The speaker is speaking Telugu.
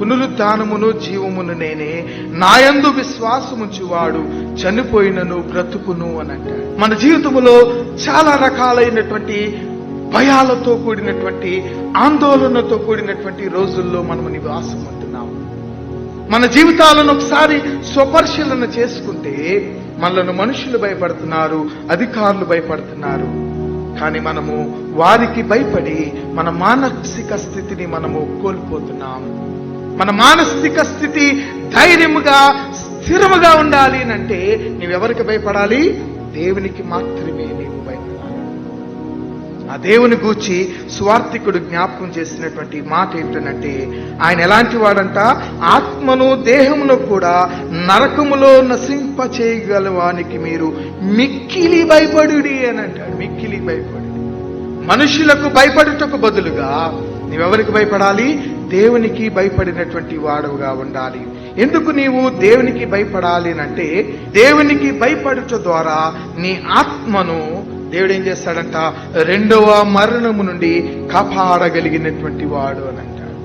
పునరుద్ధానమును జీవమును నేనే. నాయందు విశ్వాసముంచువాడు చనిపోయినను బ్రతుకును అని అంటాడు మన జీవితంలో చాలా రకాలైనటువంటి భయాలతో కూడినటువంటి ఆందోళనతో కూడినటువంటి రోజుల్లో మనము నివాసం ఉంటున్నాము మన జీవితాలను ఒకసారి స్వపరిశీలన చేసుకుంటే మనలను మనుషులు భయపడుతున్నారు అధికారులు భయపడుతున్నారు. కానీ మనము వారికి భయపడి మన మానసిక స్థితిని మనము కోల్పోతున్నాము. మన మానసిక స్థితి ధైర్యముగా స్థిరముగా ఉండాలి అని అంటే నీవెవరికి భయపడాలి? దేవునికి మాత్రమే నీవు భయపడాలి. ఆ దేవుని గూర్చి స్వార్థికుడు జ్ఞాపకం చేసినటువంటి మాట ఏంటంటే ఆయన ఎలాంటి వాడంట? ఆత్మను దేహమును కూడా నరకములో నశింప చేయగలవానికి మీరు మిక్కిలి భయపడుడి అని అంటాడు. మిక్కిలి భయపడు మనుషులకు భయపడుటకు బదులుగా నీవెవరికి భయపడాలి? దేవునికి భయపడినటువంటి వాడుగా ఉండాలి. ఎందుకు నీవు దేవునికి భయపడాలి అంటే దేవునికి భయపడుట ద్వారా నీ ఆత్మను దేవుడు ఏం చేస్తాడంట రెండవ మరణము నుండి కాపాడగలిగినటువంటి వాడు అని